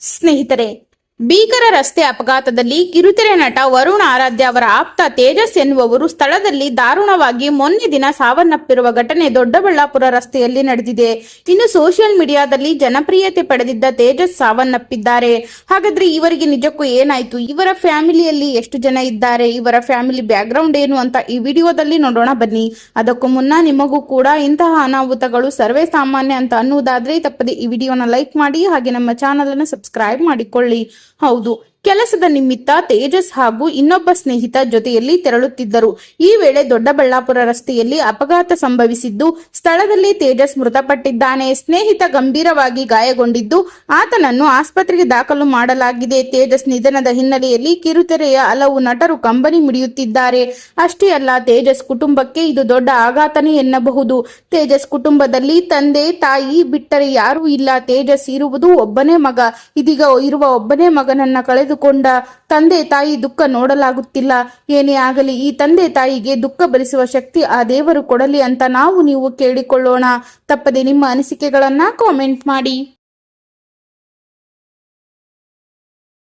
ಸ್ನೇಹಿತರೆ ಭೀಕರ ರಸ್ತೆ ಅಪಘಾತದಲ್ಲಿ ಕಿರುತೆರೆ ನಟ ವರುಣ ಆರಾಧ್ಯ ಅವರ ಆಪ್ತ ತೇಜಸ್ ಎನ್ನುವವರು ಸ್ಥಳದಲ್ಲಿ ದಾರುಣವಾಗಿ ಮೊನ್ನೆ ದಿನ ಸಾವನ್ನಪ್ಪಿರುವ ಘಟನೆ ದೊಡ್ಡಬಳ್ಳಾಪುರ ರಸ್ತೆಯಲ್ಲಿ ನಡೆದಿದೆ. ಇನ್ನು ಸೋಷಿಯಲ್ ಮೀಡಿಯಾದಲ್ಲಿ ಜನಪ್ರಿಯತೆ ಪಡೆದಿದ್ದ ತೇಜಸ್ ಸಾವನ್ನಪ್ಪಿದ್ದಾರೆ. ಹಾಗಾದ್ರೆ ಇವರಿಗೆ ನಿಜಕ್ಕೂ ಏನಾಯ್ತು? ಇವರ ಫ್ಯಾಮಿಲಿಯಲ್ಲಿ ಎಷ್ಟು ಜನ ಇದ್ದಾರೆ? ಇವರ ಫ್ಯಾಮಿಲಿ ಬ್ಯಾಕ್ಗ್ರೌಂಡ್ ಏನು ಅಂತ ಈ ವಿಡಿಯೋದಲ್ಲಿ ನೋಡೋಣ ಬನ್ನಿ. ಅದಕ್ಕೂ ಮುನ್ನ ನಿಮಗೂ ಕೂಡ ಇಂತಹ ಅನಾಹುತಗಳು ಸರ್ವೇ ಸಾಮಾನ್ಯ ಅಂತ ಅನ್ನುವುದಾದ್ರೆ ತಪ್ಪದೆ ಈ ವಿಡಿಯೋನ ಲೈಕ್ ಮಾಡಿ ಹಾಗೆ ನಮ್ಮ ಚಾನಲ್ ಅನ್ನು ಸಬ್ಸ್ಕ್ರೈಬ್ ಮಾಡಿಕೊಳ್ಳಿ. 厚度 ಕೆಲಸದ ನಿಮಿತ್ತ ತೇಜಸ್ ಹಾಗೂ ಇನ್ನೊಬ್ಬ ಸ್ನೇಹಿತ ಜೊತೆಯಲ್ಲಿ ತೆರಳುತ್ತಿದ್ದರು. ಈ ವೇಳೆ ದೊಡ್ಡಬಳ್ಳಾಪುರ ರಸ್ತೆಯಲ್ಲಿ ಅಪಘಾತ ಸಂಭವಿಸಿದ್ದು, ಸ್ಥಳದಲ್ಲಿ ತೇಜಸ್ ಮೃತಪಟ್ಟಿದ್ದಾನೆ. ಸ್ನೇಹಿತ ಗಂಭೀರವಾಗಿ ಗಾಯಗೊಂಡಿದ್ದು, ಆತನನ್ನು ಆಸ್ಪತ್ರೆಗೆ ದಾಖಲು ಮಾಡಲಾಗಿದೆ. ತೇಜಸ್ ನಿಧನದ ಹಿನ್ನೆಲೆಯಲ್ಲಿ ಕಿರುತೆರೆಯ ಹಲವು ನಟರು ಕಂಬನಿ ಮಿಡಿಯುತ್ತಿದ್ದಾರೆ. ಅಷ್ಟೇ ಅಲ್ಲ, ತೇಜಸ್ ಕುಟುಂಬಕ್ಕೆ ಇದು ದೊಡ್ಡ ಆಘಾತನೇ ಎನ್ನಬಹುದು. ತೇಜಸ್ ಕುಟುಂಬದಲ್ಲಿ ತಂದೆ, ತಾಯಿ ಬಿಟ್ಟರೆ ಯಾರೂ ಇಲ್ಲ. ತೇಜಸ್ ಇರುವುದು ಒಬ್ಬನೇ ಮಗ. ಇದೀಗ ಇರುವ ಒಬ್ಬನೇ ಮಗನನ್ನ ಕಳೆದುಕೊಂಡ ತಂದೆ ತಾಯಿ ದುಃಖ ನೋಡಲಾಗುತ್ತಿಲ್ಲ. ಏನೇ ಆಗಲಿ, ಈ ತಂದೆ ತಾಯಿಗೆ ದುಃಖ ಭರಿಸುವ ಶಕ್ತಿ ಆ ದೇವರು ಕೊಡಲಿ ಅಂತ ನಾವು ನೀವು ಕೇಳಿಕೊಳ್ಳೋಣ. ತಪ್ಪದೆ ನಿಮ್ಮ ಅನಿಸಿಕೆಗಳನ್ನ ಕಾಮೆಂಟ್ ಮಾಡಿ.